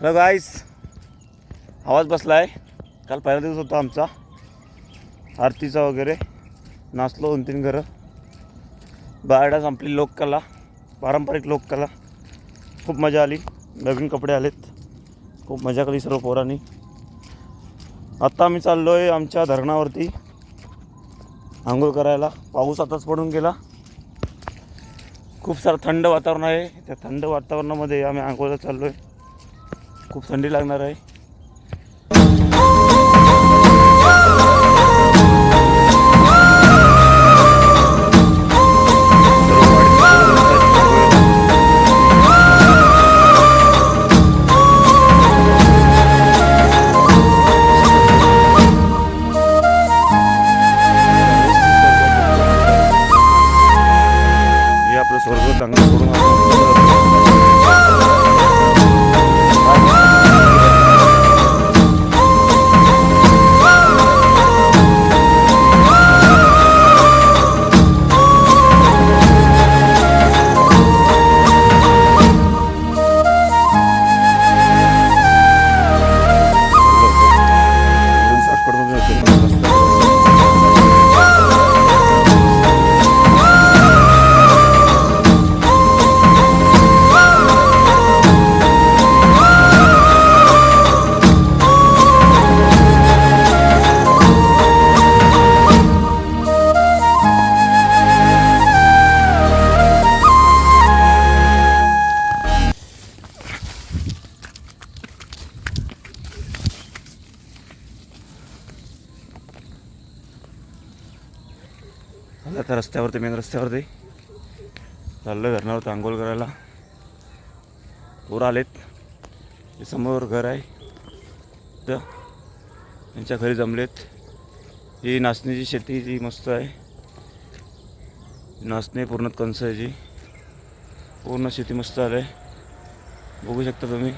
Hello गाईस आवाज बसला आहे काल पहिला दिवस होता आमचा. आरतीचा वगैरे. नाचलो दोन तीन घरं. बारडा संपली लोककला. पारंपरिक लोककला. खूप मजा आली. नवीन कपडे आलेत. खूप मजा केली सर्व पोरांनी. आत्ता आम्ही चाललो आहे आमच्या धरणावरती. आंघोळ करायला. पाऊस आताच पडून गेला. खूप सारं थंड वातावरण आहे. त्या थंड वातावरणामध्ये आम्ही आंघोळला चाललो आहे खूप थंडी लागणार आहे. आता रस्त्यावरती मेन रस्त्यावरती. चाललं घरणावर आंघोळ करायला. पोरं आलेत. हे समोर घर आहे. तर त्यांच्या घरी जमलेत. ही नाचणीची शेती जी मस्त आहे. नाचणी पूर्ण कणस आहे जी पूर्ण शेती मस्त आलं आहे बघू शकता तुम्ही.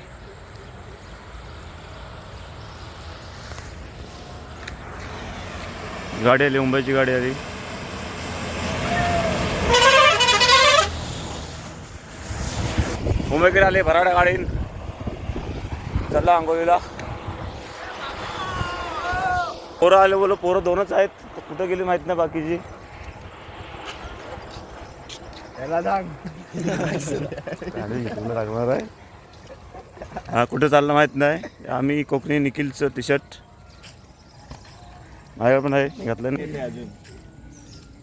गाडी आली मुंबईची गाडी आली. मुंबईकडे आले भराडा गाडीन. चला आंघोळीला. पोरं आले बोलो पोरं दोनच आहेत. कुठं गेली माहीत नाही बाकीची. लागणार आहे. हा कुठं चाललं माहीत नाही. आम्ही कोकणी निखिलचं टी शर्ट माझ्या पण आहे घातलं नाही. अजून.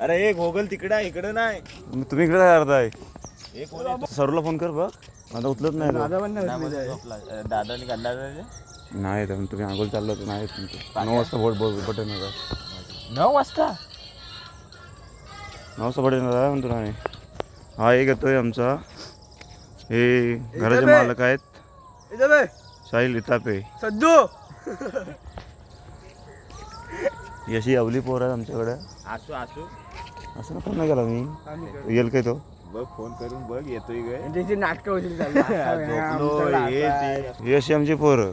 अरे हे गोगल तिकडे आहे इकडे नाही. तुम्ही इकडे करताय? हे आहे? सरूला फोन कर बघ. आता उचलत नाही तो. दादाने काढला ते? नाही तर तुम्ही आंघोळ चाललं तर नाही तुमचं. नऊ वाजता बोट बोट बटन नका नऊ वाजता? नऊ वाजता बटन नका म्हणतो नाही हा एक येतोय आमचा. हे घराचे मालक आहेत. साहिल इतापे सज्जू. ही अशी अवली पोर आहे आमच्याकडे. असू असू असं ना फोन नाही केला मी. येईल काय तो? बघ फोन करून बघ येतोय काय? त्याची नाटकं होती झोपलो हे ते. आमची पोरं.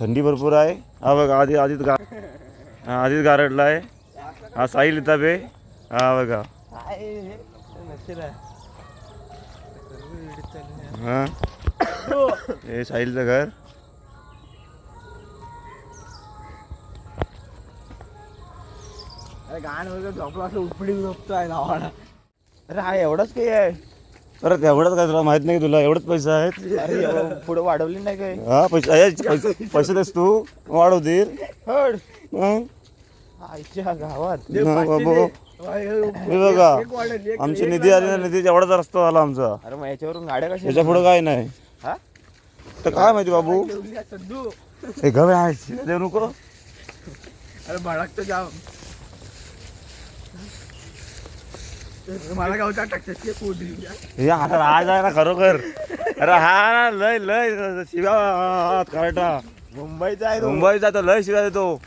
थंडी भरपूर आहे. हा बघा आधी आधीच गा हा, आधीच गारडला आहे. हा साहिल इतापे हा बघा. हा. हे साहिलचं घर. अरे गाण वगैरे झोपला असं उपडी झोपतो आहे नावाला अरे हा एवढाच काही आहे. अरे एवढंच काय तुला माहीत नाही की तुला एवढंच पैसा आहेत? अरे एवढं पुढे वाढवली नाही काय हा पैसे आहे, पैसे पैसे देस तू. वाढवतील हड? आईच्या गावात. हा, बाबू हे बघा. आमची निधी आली ना निधी एवढाच रस्ता झाला आमचा. अरे मग याच्यावरून गाड्या कशा त्याच्या पुढे काय नाही. हा? तर काय माहिती बाबू? सद्दू. हे गवे आहे देऊ नको. अरे भडकतो जाम. मला गावचा हे आता राज आहे ना खरोखर. अरे हा ना लय लय शिव्या कराटा मुंबईचा आहे तो. मुंबई जातो लय शिव्या देतो.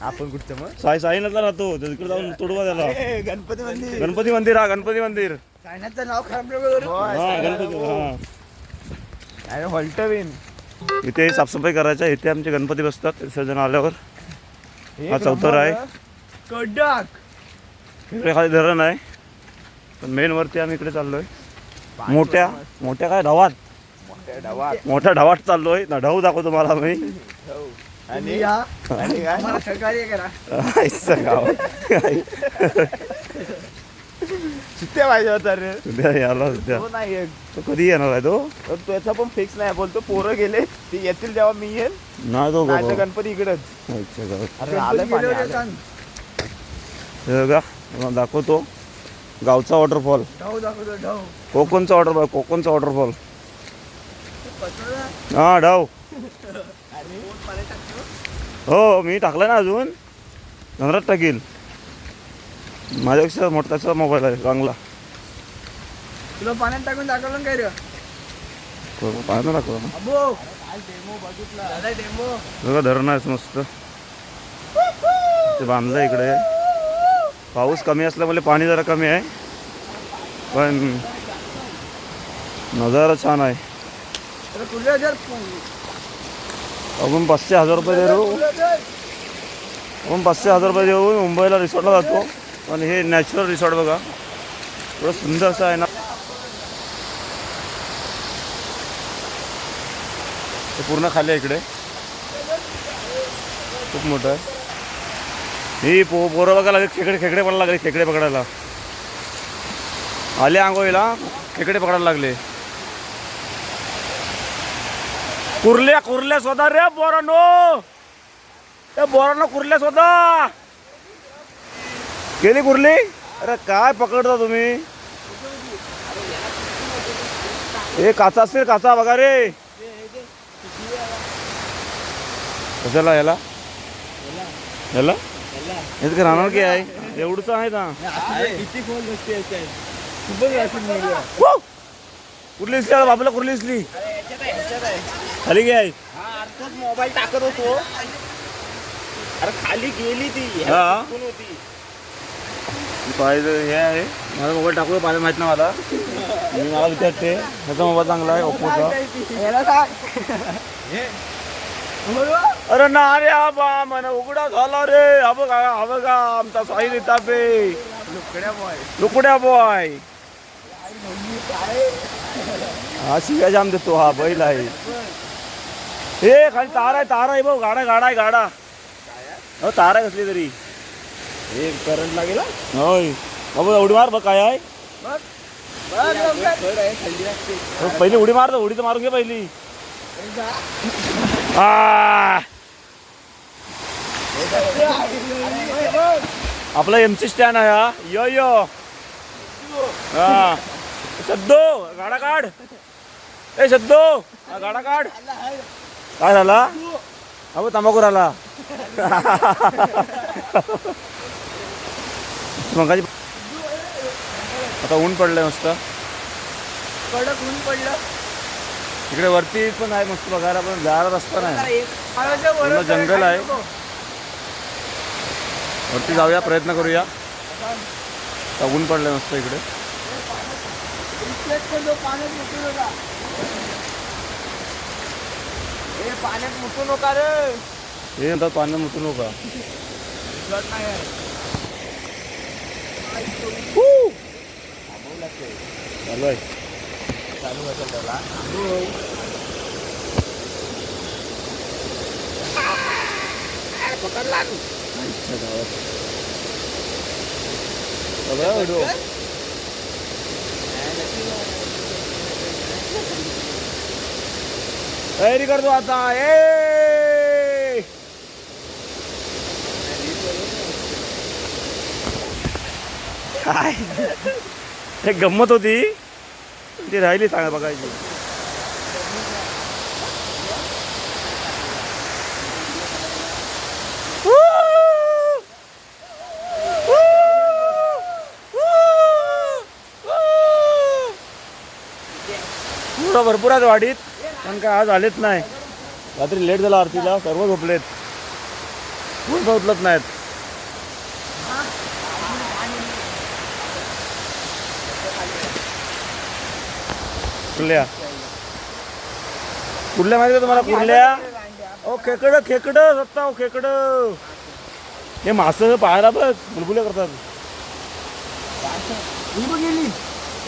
आपण कुठचं मग? साई साईनाथला राहतो. तो तिकडे जाऊन तोडवा त्याला. गणपती मंदिर. गणपती मंदिर हा गणपती मंदिर. सायनाचं नाव खराब नको करू. होय, हा गणपती हा. अरे हॉल्टविन इथे साफसफाई करायच्या इथे आमचे गणपती बसतात विसर्जन आल्यावर. हा चौथर आहे. कडक. इकडे खाली धरण आहे. पण मेन वरती आम्ही इकडे चाललोय. मोठ्या मोठ्या काय धावात मोठ्या डावात मोठा ढवाट चाललोय. ना ढव दाखवतो तुम्हाला मी. आणि मला गाव सुट्ट्या पाहिजे होता रे. उद्या तो नाही. तो कधी येणार आहे तो? तर त्याचा पण फिक्स नाही. बोलतो पोरं गेले. ते येतील जेव्हा मी येईल. नाही तो गणपती इकडेच. अरे आलं पाणी आलं. हे बघा. तुम्हाला दाखवतो. गावचा वॉटरफॉल कोकणचा वॉटरफॉल कोकणचा वॉटरफॉल हा ढव. आणि पाणी टाकतो हो मी टाकलं ना अजून. नंतरात टाकील. माझ्यापेक्षा मोठाचा मोबाईल आहे चांगला. तुला पाण्यात टाकून दाखवलं काय रे? दादा डेमो बघा धरण आहे मस्त. ते बांधलं इकडे. पाऊस कमी असल्यामुळे पाणी जरा कमी आहे. पण नजारा छान आहे. तर आपण पाचशे हजार रुपये देऊ. आपण पाचशे हजार रुपये देऊन मुंबईला रिसॉर्टला जातो. पण हे नॅचरल रिसॉर्ट बघा. थोडं सुंदर असं आहे ना. ते पूर्ण खाली आहे इकडे. खूप मोठं आहे. ही पो पोरं बघा लागले खेकडे खेकडे पडायला लागले खेकडे पकडायला. आले आंघोळीला खेकडे पकडायला लागले. कुर्ल्या कुर्ल्या स्वतः रे बोरानो त्या बोरानो कुर्ल्या स्वतः! गेली कुर्ली? अरे काय पकडता तुम्ही? हे काचा असतील काचा बघा रे. कशाला याला? याला? तर राहणार की आहे? एवढंच आहे ना. किती खोल गोष्टी खूपच! कुठली दिसली आता बाबूला कुठली दिसली खाली घे आहे हा मोबाईल टाकत होतो अरे खाली गेली ती. हा. कोण होती. पाहिजे हे आहे. माझा मोबाईल टाकू पाहिजे माहीत नाही मला. मी मला विचारते. ह्याचा मोबाईल चांगला आहे ओप्पोचा अरे ना रे हा बा मला उघडा झाला रे. हा बघा हा बघा आमचा साई रितापे लुकड्या बॉय लुकड्या बॉय हा शिव्या जाम देतो हा बैल आहे. हे खाली तार आहे तार आहे भाऊ गाडा गाडा आहे गाडा. हो तार आहे कसली तरी. हे करंट लागेल होय. बाबू उडी मार बघ काय आहे. पहिली उडी मार उडी तर मारून घे पहिली! आपला एम सी स्टँड आहे हा. यो यो. हा. सद्दो गाडा काढ. ए सद्दो. हा गाडा काढ. काय झाला? अहो तंबाखू राहिला. मगाची आता ऊन पडलंय मस्त. कडक ऊन पडलं. इकडे वरती पण आहे मस्त बघायला पण जायला रस्ता नाही पूर्ण जंगल आहे. वरती जाऊया प्रयत्न करूया. ऊन पडलंय मस्त इकडे. पाण्यात मुतू नका. रे. हे म्हणतात पाण्यात मुतू नका. चालू आहे. चालू असेल त्याला बघा तयारी करतो आता. ए! काय? गंमत होती. ती राहिली सांगा बघायची. पुढं भरपूर आहेत वाडीत पण काय आज आलेच नाही. रात्री लेट झाला आरतीला सर्व झोपलेत. कोण उचलत नाहीत. कुठल्या? कुठल्या माहिती का तुम्हाला? कुठल्या? ओ खेकड खेकड सत्ता ओ खेकड. हे मासं पाहायला बघ बुलबुले करतात.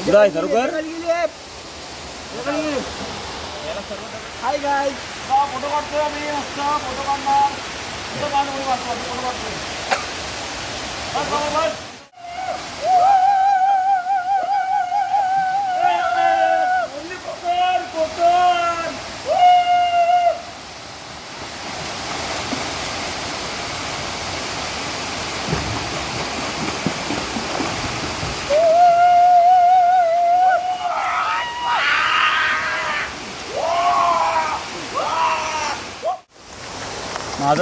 कुठं आहे खरोखर हाय गाय फोटो काढतोय आम्ही मस्त फोटो काढणार. फोटो काढून फोटो काढतो फोटो काढतोय. बस बस.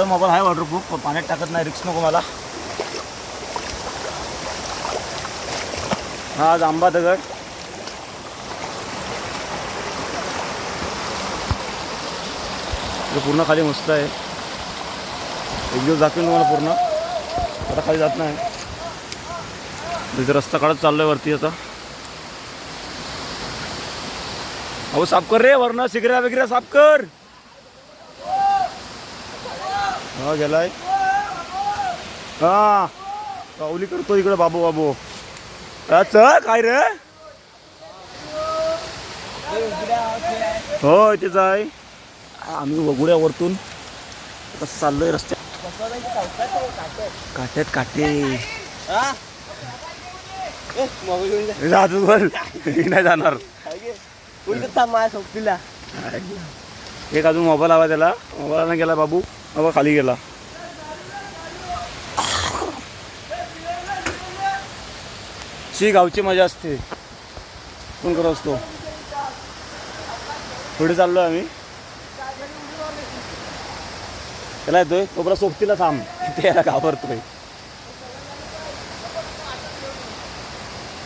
मोबाईल आहे वॉटरप्रूफ पाण्यात टाकत नाही रिक्स नको मला. हा आज आंबा दगड पूर्ण खाली मस्त आहे. एक दिवस दाखवेन तुम्हाला पूर्ण. आता खाली जात नाही. तिथे रस्ता काढत चाललोय वरती आता. अहो साफ कर रे वरनं सिगऱ्या वगैरे साफ कर. हा गेलाय. हा. पाऊली करतो इकडे बाबू बाबू. चल काय रे? हो इथेच आहे. आम्ही वगुड्या वरतून कसं चाललोय रस्त्यात. काट्यात काटे जातो नाही जाणार. एक अजून मोबाईल हवा त्याला. मोबाईल गेला बाबू. बाबा खाली गेला. शी गावची मजा असते. कोण करत असतो? पुढे चाललो आम्ही. त्याला येतोय? कोपरा सोबतीला थांब. ते याला घाबरतोय.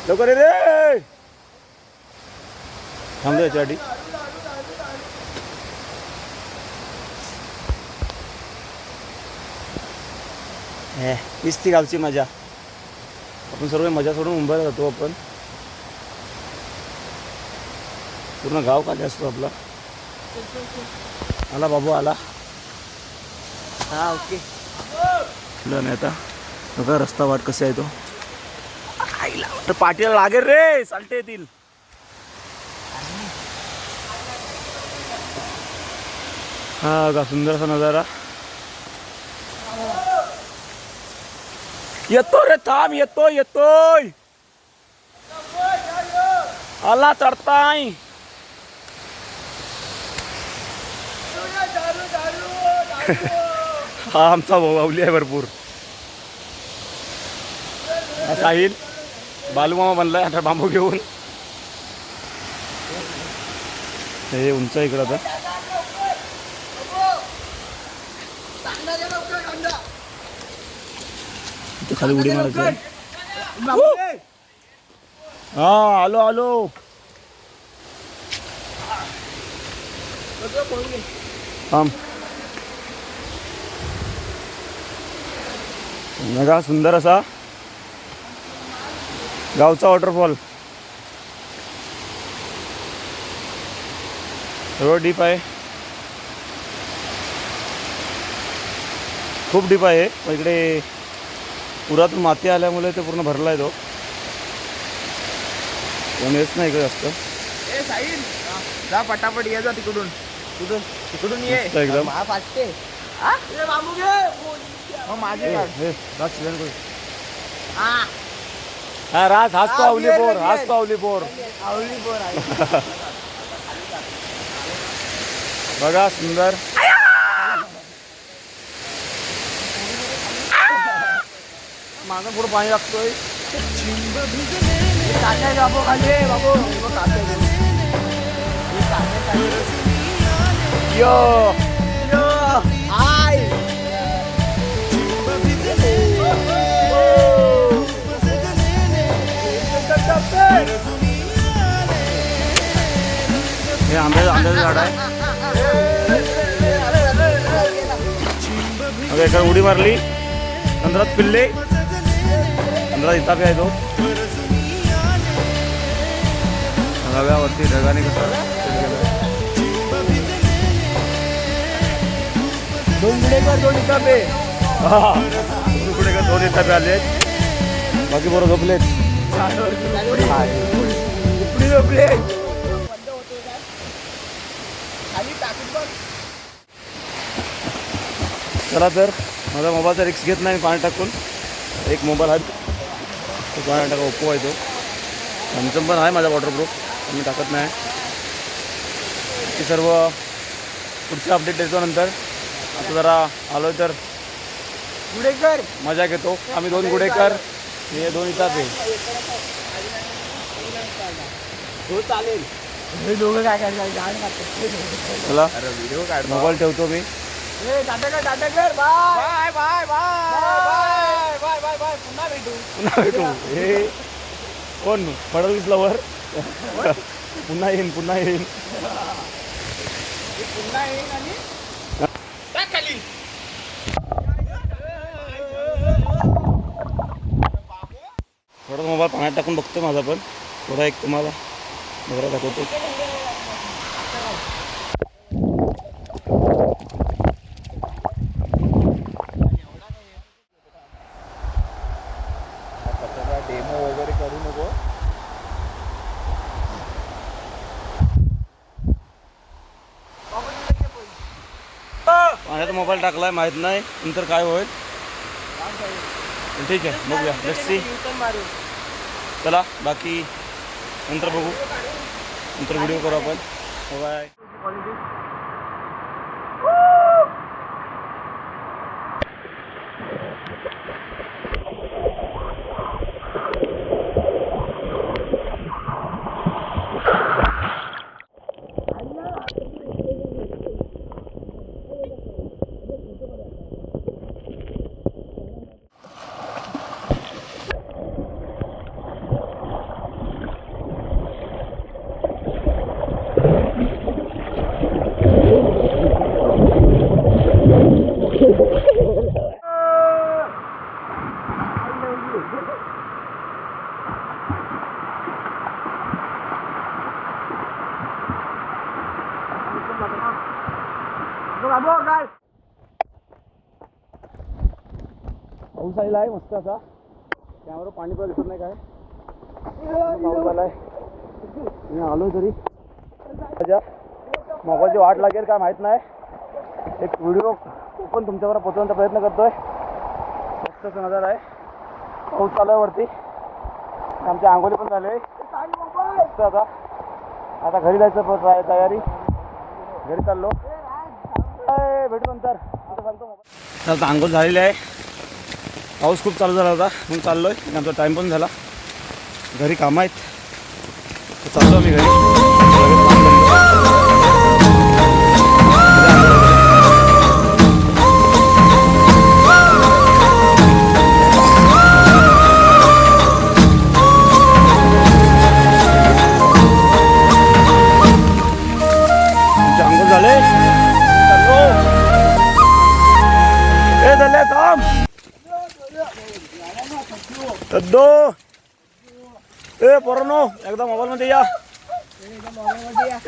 लवकर ये रे! थांबतो याच्यासाठी. हे हीच ती गावची मजा. आपण सर्व मजा सोडून मुंबईला जातो आपण. पूर्ण गाव खाली असतो आपला. आला बाबू आला. हा ओके. नाही आता. बघा रस्ता वाट कसा आहे तो. आईला वाटतं पाठीला लागेल रे चालते येतील. हा का सुंदरसा नजारा. येतो रे थांब येतो येतोय. आला चढताय हा आमचा भाऊ आवली आहे भरपूर. साहिल बालूमामा बनलाय आता बांबू घेऊन. हे उंच इकडं आता खाली उडी मारायची. हा आलो आलो. नगा सुंदर असा. गावचा वॉटरफॉल सर्व डीप आहे. खूप डीप आहे. इकडे पुरातून माती आल्यामुळे ते पूर्ण भरला आहे तो कोण येत नाही इकडे जास्त ए साहिल जा पटापट ये जा तिकडून कुठून तिकडून ये मस्त एकदम. मा फाटते हा? ए, बांबू घे मग माझे काढ. हे, राज. हा, हा हाच तो हा, आवली पोर. हाच तो आवली पोर आवळी पोर आहे. बघा सुंदर माझं पुढं पाणी लागतोय काटे आहे बाबू खाली आहे, बाबू बघ, काटे आहे. हे काटे खाली. यो यो, हाय. हे आंब्याचं आंब्याचं झाड आहे मग एका उडी मारली नंतरात पिल्ले नंतरात इतापी आहे तो? रव्यावरती ढगाने कसं? दोन गुडेकर दोन इकापे हा तुकडे का दोन इतापे आले बाकी बरोबर झोपलेत. झोपले. चला तर माझा मोबाईलचा रिक्स घेत नाही पाणी टाकून एक मोबाईल आहे तो पाणी टाका ओप्पो आहे तो. सॅमसंग पण आहे माझा वॉटरप्रूफ पण मी टाकत नाही. ती सर्व पुढचे अपडेट देतो नंतर. आता जरा आलो तर गुडेकर. मजा घेतो. आम्ही दोन गुडेकर हे दोन इथाच आहे. हो चालेल. हे दोघं काय चला. मोबाईल ठेवतो मी. Bye bye. बाय. बाय पुन्हा भेटू. पुन्हा भेटू. हे कोण? फडणवीस लवर पुन्हा येईन पुन्हा येईन. पुन्हा येईन आणि खाली. थोडा मोबाईल पाण्यात टाकून बघतो माझा पण. थोडा एक तुम्हाला बघा दाखवतो डेमो वगैरे करू नको मोबाईल मोबाईल टाकलाय माहीत नाही. नंतर काय होईल? ठीक आहे बघूया. लेट्स चला बाकी नंतर बघू. नंतर व्हिडिओ करू आपण. बाय काय पाऊस आलेला आहे मस्त असा. त्यावर पाणी पण दिसत नाही काय. पाऊस आलाय. मी आलो तरी. माझ्या मोबाईलची वाट लागेल काय माहीत नाही. एक व्हिडिओ पण तुमच्यावर पोचवण्याचा प्रयत्न करतोय. मस्त नजर आहे. पाऊस चालू आहे वरती आमची आंघोळी पण झाले. मस्त आता. आता घरी जायचं पण आहे तयारी. घरी चाललो. ए, भेटू नंतर. आता चालतो आंघोळ झालेली आहे. पाऊस खूप चालू झाला होता. म्हणून चाललो आहे आमचा टाईम पण झाला. घरी काम आहेत. तर चाललो मी घरी. दो। ए पोरांनो एकदा मोबाईल मध्ये या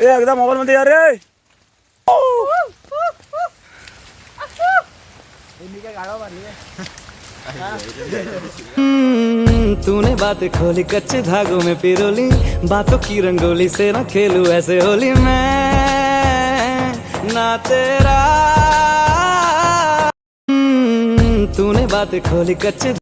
ए एकदा मोबाईल मध्ये या रे। मी गाडा मारली हम्म, तूने बातें खोली कच्चे धागों में पिरोली। बातों की रंगोली से ना खेलू ऐसे होली मैं। ना तेरा। हम्म, तूने बातें खोली कच्चे